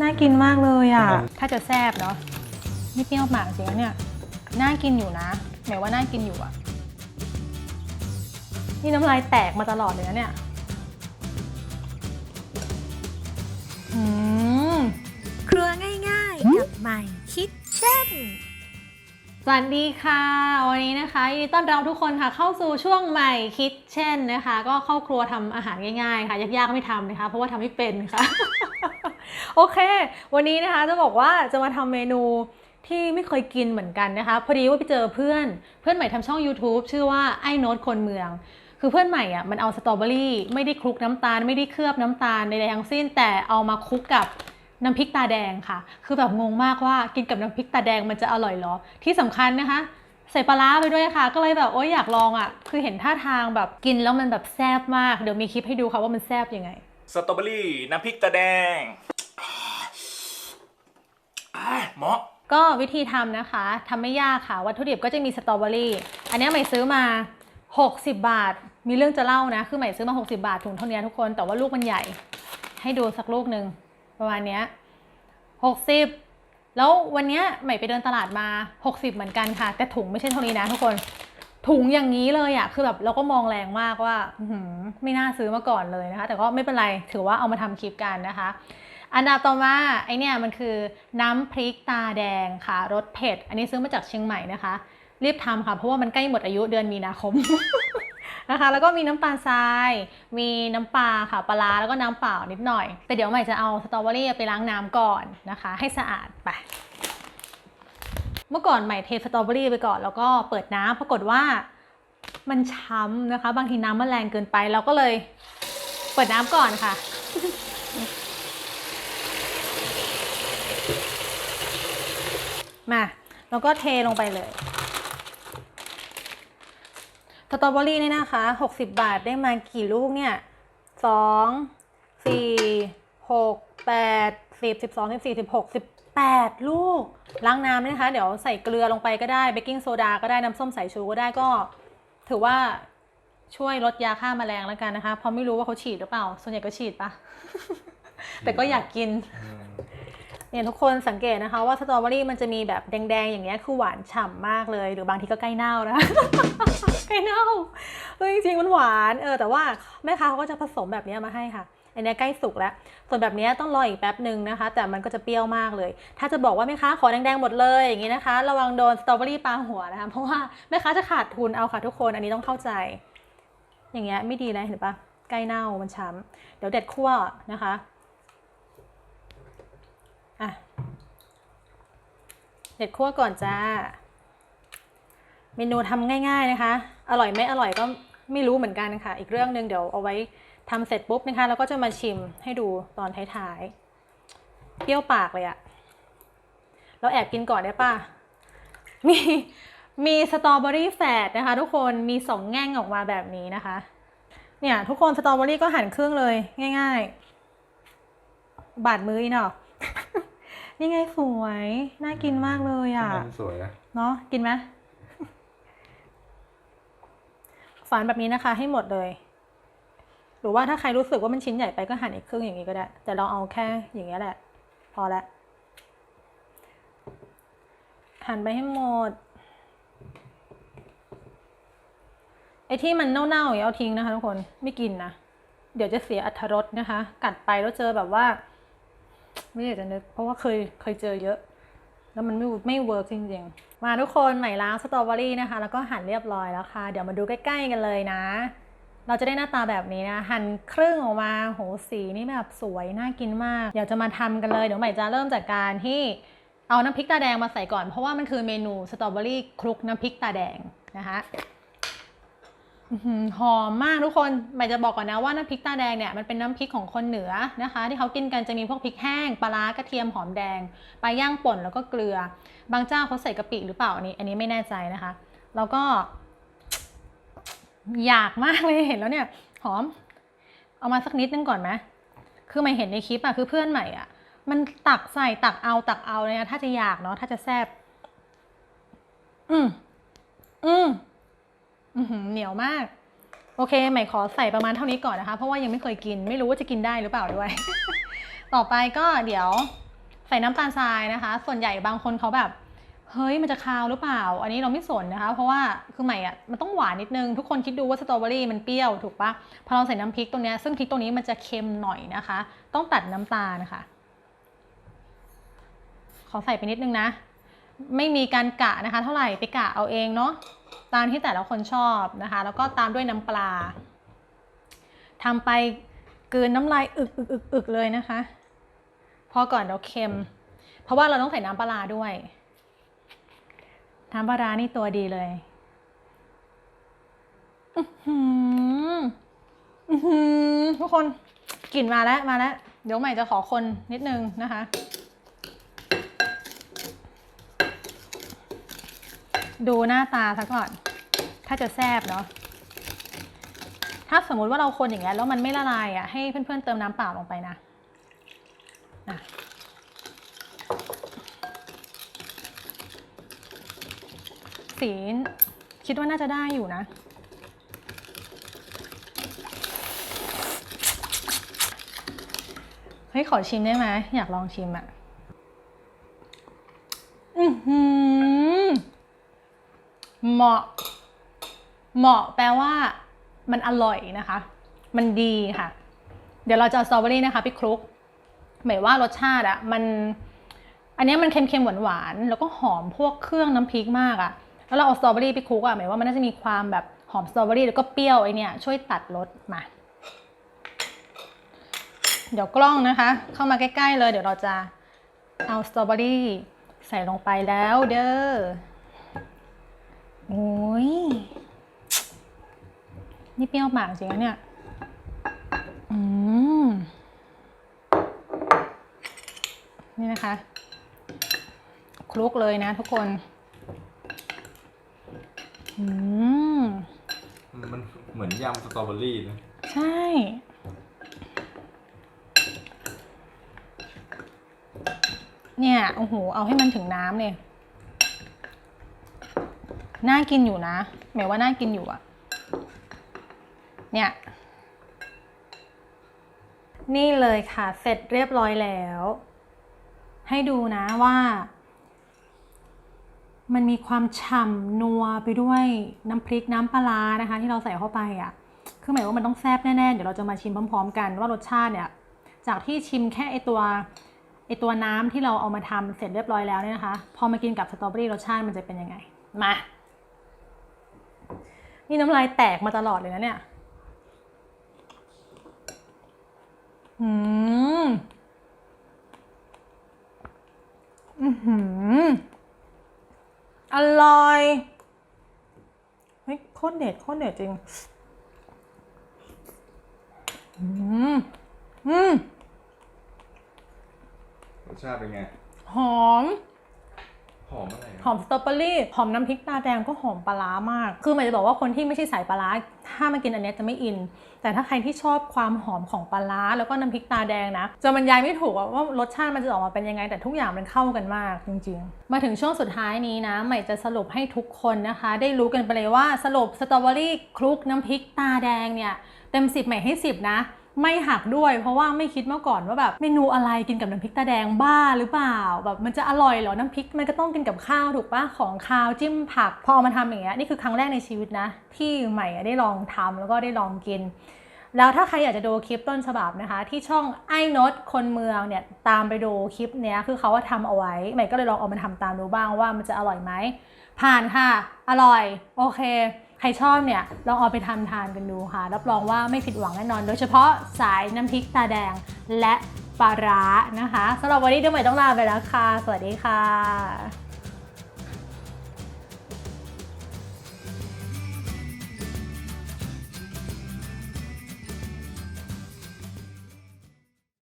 น่ากินมากเลยอะ ถ้าจะแซบเนาะนี่เปรี้ยวหมากจริงนะเนี่ยน่ากินอยู่นะหมายว่าน่ากินอยู่อะนี่น้ำลายแตกมาตลอดเลยนะเนี่ยอืม ครัวง่ายๆกับใหม่คิดเช่น สวัสดีค่ะ วันนี้นะคะยินดีต้อนรับทุกคนค่ะเข้าสู่ช่วงใหม่คิดเช่นนะคะ ก็เข้าครัวทำอาหารง่ายๆค่ะ ยากๆไม่ทำนะคะ เพราะว่าทำไม่เป็นค่ะ โอเค วันนี้นะคะจะบอกว่าจะมาทำเมนูที่ไม่เคยกินเหมือนกันนะคะ พอดีว่าไปเจอเพื่อนเพื่อนใหม่ทำช่อง YouTube ชื่อว่าไอ้โน้ตคนเมือง คือเพื่อนใหม่อะมันเอาสตรอเบอรี่ไม่ได้คลุกน้ำตาล ไม่ได้เคลือบน้ำตาลใดๆทั้งสิ้น แต่เอามาคลุกกับ น้ำพริกตาแดงค่ะ คือแบบงงมากว่ากินกับน้ำพริกตาแดงมันจะอร่อยเหรอ ที่สำคัญนะคะ ใส่ปลาร้าไปด้วยค่ะ ก็เลยแบบโอ๊ยอยากลองอะ คือเห็นท่าทางแบบกินแล้วมันแบบแซ่บมาก เดี๋ยวมีคลิปให้ดูค่ะว่ามันแซ่บยังไง สตรอเบอรี่น้ำพริกตาแดงอ่าเหมาะก็วิธีทำนะคะทำไม่ยากค่ะ วัตถุดิบก็จะมีสตรอเบอรี่ อันนี้ใหม่ซื้อมา 60 บาท มีเรื่องจะเล่านะ คือใหม่ซื้อมา 60 บาทถุงเท่านี้ทุกคน แต่ว่าลูกมันใหญ่ ให้ดูสักลูกหนึ่ง ประมาณเนี้ย60แล้ววันเนี้ยใหม่ไปเดินตลาดมา 60 เหมือนกันค่ะ แต่ถุงไม่ใช่เท่านี้นะทุกคน ถุงอย่างนี้เลยอะคือแบบเราก็มองแรงมากว่าอไม่น่าซื้อมาก่อนเลยนะคะ แต่ก็ไม่เป็นไรถือว่าเอามาทำคลิปกันนะคะ อันดับต่อมาไอเนี่ยมันคือน้ำพริกตาแดงค่ะรสเผ็ด อันนี้ซื้อมาจากเชียงใหม่นะคะ รีบทำค่ะ เพราะว่ามันใกล้หมดอายุเดือนมีนาคม นะคะ แล้วก็มีน้ำตาลทราย มีน้ำปลาค่ะปลาร้าแล้วก็น้ำเปล่านิดหน่อย แต่เดี๋ยวใหม่จะเอาสตรอเบอรี่ไปล้างน้ำก่อนนะคะ ให้สะอาดไปเมื่อก่อนใหม่เทสตรอเบอรี่ไปก่อนแล้วก็เปิดน้ำปรากฏว่ามันช้ำนะคะ บางทีน้ำมันแรงเกินไปเราก็เลยเปิดน้ำก่อนค่ะ มา แล้วก็เทลงไปเลย สตรอเบอรี่นี่นะคะ 60 บาทได้มากี่ลูกเนี่ยสองสี่หกแปดสิบสิบสองสิบสี่สิบหกสิบแปดลูก ล้างน้ำนะคะ เดี๋ยวใส่เกลือลงไปก็ได้เบกกิ้งโซดาก็ได้ น้ำส้มสายชูก็ได้ก็ ถือว่าช่วยลดยาฆ่าแมลงแล้วกันนะคะเพราะไม่รู้ว่าเขาฉีดหรือเปล่า ส่วนใหญ่ก็ฉีดปะแต่ก็อยากกิน เนี่ยทุกคนสังเกตนะคะว่าสตรอเบอรี่มันจะมีแบบแดงๆอย่างเงี้ยคือหวานฉ่ำมากเลย หรือบางทีก็ใกล้เน่านะใกล้เน่าเออจริงๆมันหวานเออแต่ว่าแม่ค้าเขาก็จะผสมแบบนี้มาให้ค่ะอันนี้ใกล้สุกแล้ว ส่วนแบบนี้ต้องรออีกแป๊บหนึ่งนะคะ แต่มันก็จะเปรี้ยวมากเลย ถ้าจะบอกว่าแม่ค้าขอแดงๆหมดเลยอย่างงี้นะคะ ระวังโดนสตรอเบอรี่ปาหัวนะคะ เพราะว่าแม่ค้าจะขาดทุนเอาค่ะทุกคน อันนี้ต้องเข้าใจ อย่างเงี้ยไม่ดีเลยเห็นปะใกล้เน่ามันช้ำเดี๋ยวเด็ดขั้วนะคะ อะเด็ดคั่วก่อนจ้า เมนูทำง่ายๆนะคะ อร่อยไม่อร่อยก็ไม่รู้เหมือนกันค่ะอีกเรื่องหนึ่งเดี๋ยวเอาไว้ทำเสร็จปุ๊บนะคะแล้วก็จะมาชิมให้ดูตอนท้ายๆ เปรี้ยวปากเลยอะเราแอบกินก่อนได้ป่ะ มีมีสตรอเบอรี่แฝดนะคะทุกคนมีสองแง่งออกมาแบบนี้นะคะ เนี่ยทุกคนสตรอเบอรี่ก็หั่นครึ่งเลยง่าย ๆ บาดมืออีเนาะ นี่ไงสวย น่ากินมากเลยอะ มันสวยนะเนาะกินไหมฝานแบบนี้นะคะ ให้หมดเลย หรือว่าถ้าใครรู้สึกว่ามันชิ้นใหญ่ไปก็หั่นอีกครึ่งอย่างนี้ก็ได้ แต่เราเอาแค่อย่างเงี้ยแหละ พอละหั่นไปให้หมด ไอ้ที่มันเน่าๆอย่างเงี้ยเอาทิ้งนะคะทุกคน ไม่กินนะ เดี๋ยวจะเสียอรรถรสนะคะ กัดไปแล้วเจอแบบว่า ไม่อยากจะนึก เพราะว่าเคยเคยเจอเยอะ แล้วมันไม่ไม่เวิร์กจริงๆ มาทุกคนใหม่ล้างสตรอเบอรี่นะคะ แล้วก็หั่นเรียบร้อยแล้วค่ะ เดี๋ยวมาดูใกล้ ๆ กันเลยนะ เราจะได้หน้าตาแบบนี้นะ หั่นครึ่งออกมาโหสีนี่แบบสวยน่ากินมาก เดี๋ยวจะมาทำกันเลย เดี๋ยวใหม่จะเริ่มจากการที่เอาน้ำพริกตาแดงมาใส่ก่อน เพราะว่ามันคือเมนูสตรอเบอรี่คลุกน้ำพริกตาแดงนะคะ หอมมากทุกคนหม่จะบอกก่อนนะว่าน้ำพริกตาแดงเนี่ยมันเป็นน้ำพริกของคนเหนือนะคะ ที่เขากินกันจะมีพวกพริกแห้งปลาร้ากระเทียมหอมแดงปลาย่างป่นแล้วก็เกลือ บางเจ้าเขาใส่กะปิหรือเปล่าอันนี้ อันนี้ไม่แน่ใจนะคะ แล้วก็ อยากมากเลยเห็นแล้วเนี่ย หอม เอามาสักนิดนึงก่อนไหมคือใหม่เห็นในคลิปอะคือเพื่อนใหม่อะมันตักใส่ตักเอาตักเอาเลยนะถ้าจะอยากเนาะถ้าจะแซบอืมอืม เหนียวมาก โอเค ใหม่ขอใส่ประมาณเท่านี้ก่อนนะคะ เพราะว่ายังไม่เคยกิน ไม่รู้ว่าจะกินได้หรือเปล่าด้วย ต่อไปก็เดี๋ยวใส่น้ำตาลทรายนะคะ ส่วนใหญ่บางคนเขาแบบ เฮ้ยมันจะคาวหรือเปล่า อันนี้เราไม่สนนะคะ เพราะว่าคือใหม่อะมันต้องหวานนิดนึง ทุกคนคิดดูว่าสตรอเบอรี่มันเปรี้ยวถูกปะพอเราใส่น้ำพริกตรงนี้ซึ่งพริกตรงนี้มันจะเค็มหน่อยนะคะ ต้องตัดน้ำตาลนะคะขอใส่ไปนิดนึงนะ ไม่มีการกะนะคะ เท่าไหร่ไปกะเอาเองเนาะ ตามที่แต่ละคนชอบนะคะ แล้วก็ตามด้วยน้ำปลาทำไปกืนน้ำลายอึกอึกอึกอึกเลยนะคะ พอก่อนเดี๋ยวเค็ม เพราะว่าเราต้องใส่น้ำปลาด้วยน้ำปลานี่ตัวดีเลยอือหืออือหือทุกคนกลิ่นมาแล้วมาแล้ว เดี๋ยวใหม่จะขอคนนิดนึงนะคะ ดูหน้าตาซะก่อน ถ้าจะแซบเนาะ ถ้าสมมุติว่าเราคนอย่างเงี้ยแล้วมันไม่ละลายอะ ให้เพื่อนๆเติมน้ำเปล่าลงไปนะอะสีคิดว่าน่าจะได้อยู่นะเฮ้ยขอชิมได้ไหมอยากลองชิมอะ อือหือ เหมาะ เหมาะแปลว่ามันอร่อยนะคะ มันดีค่ะ เดี๋ยวเราจะสตรอเบอรี่นะคะไปคลุก หมายว่ารสชาติอะมัน อันนี้มันเค็มๆหวานๆ แล้วก็หอมพวกเครื่องน้ำพริกมากอะแล้วเราเอาสตรอเบอรี่ไปคลุกอะหมายว่ามันน่าจะมีความแบบหอมสตรอเบอรี่แล้วก็เปรี้ยวไอเนี่ยช่วยตัดรสมา เดี๋ยวกล้องนะคะ เข้ามาใกล้ๆเลย เดี๋ยวเราจะเอาสตรอเบอรี่ใส่ลงไปแล้วเด้อ โอ้ย นี่เปรี้ยวปากจริงนะเนี่ย อืม นี่นะคะ คลุกเลยนะทุกคน อืม มันเหมือนยำสตรอเบอรี่นะ ใช่ เนี่ย โอ้โห เอาให้มันถึงน้ำเลย น่ากินอยู่นะหมายว่าน่ากินอยู่อะเนี่ย นี่เลยค่ะ เสร็จเรียบร้อยแล้ว ให้ดูนะว่า มันมีความฉ่ำนัวไปด้วยน้ำพริกน้ำปลานะคะ ที่เราใส่เข้าไปอะ่ะ คือหมายว่ามันต้องแซ่บแน่ๆ เดี๋ยวเราจะมาชิมพร้อม ๆ กันว่ารสชาติเนี่ย จากที่ชิมแค่ไอตัวไอตัวน้ำที่เราเอามาทำเสร็จเรียบร้อยแล้วเนี่ยนะคะ พอมากินกับสตรอเบอรี่รสชาติมันจะเป็นยังไง มา นี่น้ำลายแตกมาตลอดเลยนะเนี่ย อืมอือหืออร่อย เฮ้ยโคตรเด็ดโคตรเด็ดจริง อืม อืม รสชาติเป็นไง หอม หอมสตรอเบอรี่หอมน้ำพริกตาแดงก็หอมปลาร้ามาก คือหมายจะบอกว่าคนที่ไม่ใช่สายปลาร้าถ้ามากินอันเนี้จะไม่อิน แต่ถ้าใครที่ชอบความหอมของปลาร้าแล้วก็น้ำพริกตาแดงนะจะบรรยายไม่ถูกว่ารสชาติมันจะออกมาเป็นยังไง แต่ทุกอย่างมันเข้ากันมากจริง ๆ มาถึงช่วงสุดท้ายนี้นะใหม่จะสรุปให้ทุกคนนะคะ ได้รู้กันไปเลยว่าสรุปสตรอเบอรี่คลุกน้ำพริกตาแดงเนี่ยเต็มสิบใหม่ให้สิบนะ ไม่หักด้วย เพราะว่าไม่คิดมาก่อนว่าแบบเมนูอะไรกินกับน้ำพริกตาแดงบ้าหรือเปล่า แบบมันจะอร่อยเหรอน้ำพริกมันก็ต้องกินกับข้าวถูกปะของข้าวจิ้มผักพอเอามาทำอย่างเงี้ยนี่คือครั้งแรกในชีวิตนะ ที่ใหม่ได้ลองทำแล้วก็ได้ลองกิน แล้วถ้าใครอยากจะดูคลิปต้นฉบับนะคะ ที่ช่องไอ้นดคนเมืองเนี่ยตามไปดูคลิปเนี้ยคือเขาว่าทำเอาไว้ ใหม่ก็เลยลองเอามาทำตามดูบ้างว่ามันจะอร่อยไหมผ่านค่ะ อร่อยโอเค ใครชอบเนี่ยลองเอาไปทำทานกันดูค่ะ รับรองว่าไม่ผิดหวังแน่นอน โดยเฉพาะสายน้ำพริกตาแดงและปลาร้านะคะสำหรับวันนี้เดี๋ยวใหม่ต้องลาไปแล้วค่ะ สวัสดีค่ะ